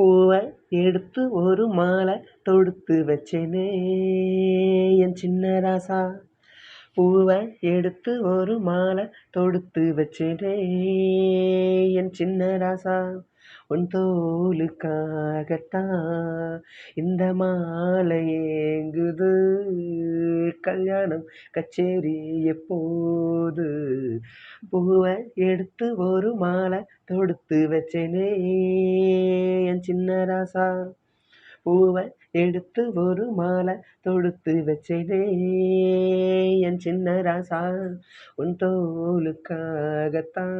பூவை எடுத்து ஒரு மாலை தொடுத்து வச்சேனே என் சின்ன ராசா. பூவை எடுத்து ஒரு மாலை தொடுத்து வச்சேனே என் சின்ன ராசா. உன் தோலுக்காகத்தான் இந்த மாலை ஏங்குது. கல்யாணம் கச்சேரி எப்போது? பூவை எடுத்து ஒரு மாலை தொடுத்து வச்சேனே என் சின்ன ராசா. பூவை எடுத்து ஒரு மாலை தொடுத்து வச்சதே. என் சின்ன ராசா உன் தோலுக்காகத்தான்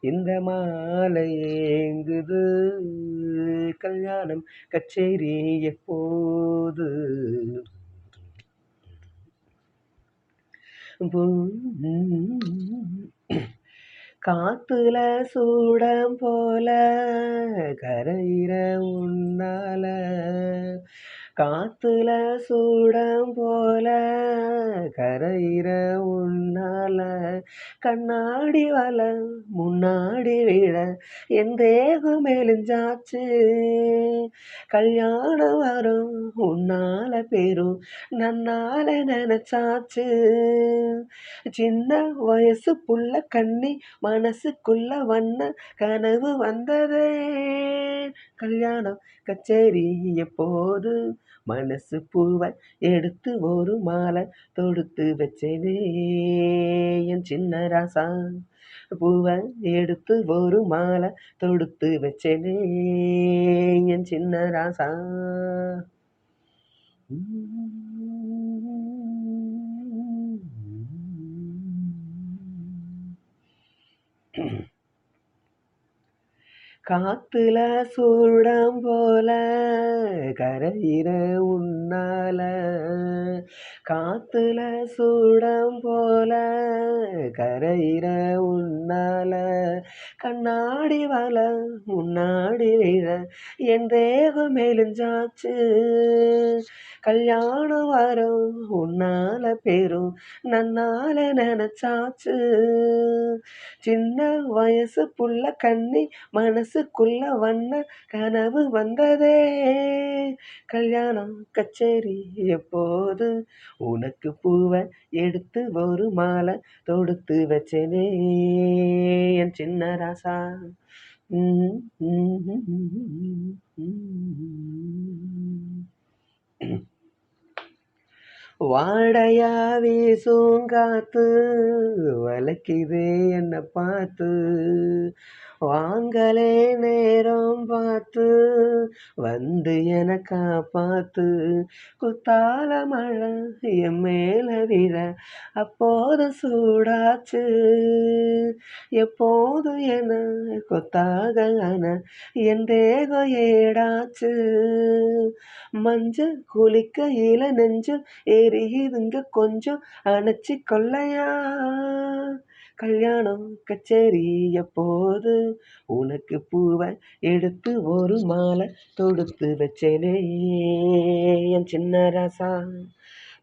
இந்த மாலை ஏங்குது. கல்யாணம் கச்சேரி எப்போது? காத்துல சூடம் போல கரையிற உன்னால. காத்துல சூடம் போல கரையிற உன்னால. கண்ணாடி வல முன்னாடி விழ என் தேகம் மெலிஞ்சாச்சு கல்யாணம் வரும் உன்னால பெரும் நன்னால நினைச்சாச்சு. சின்ன வயசு புள்ள கண்ணி மனசுக்குள்ள வண்ண கனவு வந்ததே. கல்யாணம் கச்சேரி எப்போது? மனசு பூவை எடுத்து ஒரு மாலை தொடுத்து வச்சேனே. என் சின்ன ராசா பூவை எடுத்து ஒரு மாலை தொடுத்து வச்சேனே என் சின்ன ராசா காத்துல சூடம் போல கரையிற உன்னால. காத்துல சூடம் போல கரையிற உன்னால. கண்ணாடி வல முன்னாடி விழ என் தேகம் மெலிஞ்சாச்சு கல்யாணம் வரும் உன்னால பெரும் நன்னால நினைச்சாச்சு. சின்ன வயசு புள்ள கண்ணி மனசுக்குள்ள வண்ண கனவு வந்ததே. கல்யாணம் கச்சேரி எப்போது? உனக்கு பூவை எடுத்து ஒரு மாலை தொடுத்து வச்சேனே என் சின்ன ராசா. Mm-hmm. வாடையா வீசும் காத்து வளைக்குது என்னை பார்த்து. வாங்கலே நேரம் பார்த்து வந்து என காப்பாத்து. குத்தால மழை என் மேல விழ அப்போது சூடாச்சு. எப்போது என கொத்தாக அன என் தேகம் ஏடாச்சு. மஞ்ச குளிக்க இல நெஞ்சு எரியுதுங்க கொஞ்சம் அணைச்சி கொள்ளையா. கல்யாணம் கச்சேரி எப்போது உனக்கு பூவை எடுத்து ஒரு மாலை தொடுத்து வச்சேனே. என் சின்ன ராசா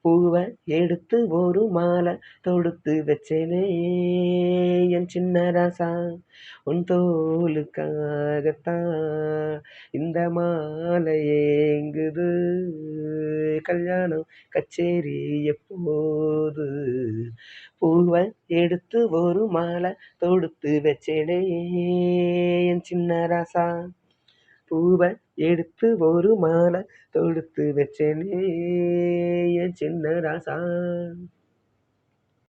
பூவை எடுத்து ஒரு மாலை தொடுத்து வச்சேனே. என் சின்ன ராசா உன் தோலுக்காகத்தான் இந்த மாலை ஏங்குது. கல்யாணம் கச்சேரி எப்போது பூவை எடுத்து ஒரு மாலை தொடுத்து வச்சேனே என் சின்ன ராசா. பூவை எடுத்து ஒரு மாலை தொடுத்து வச்சேனே என் சின்ன ராசா.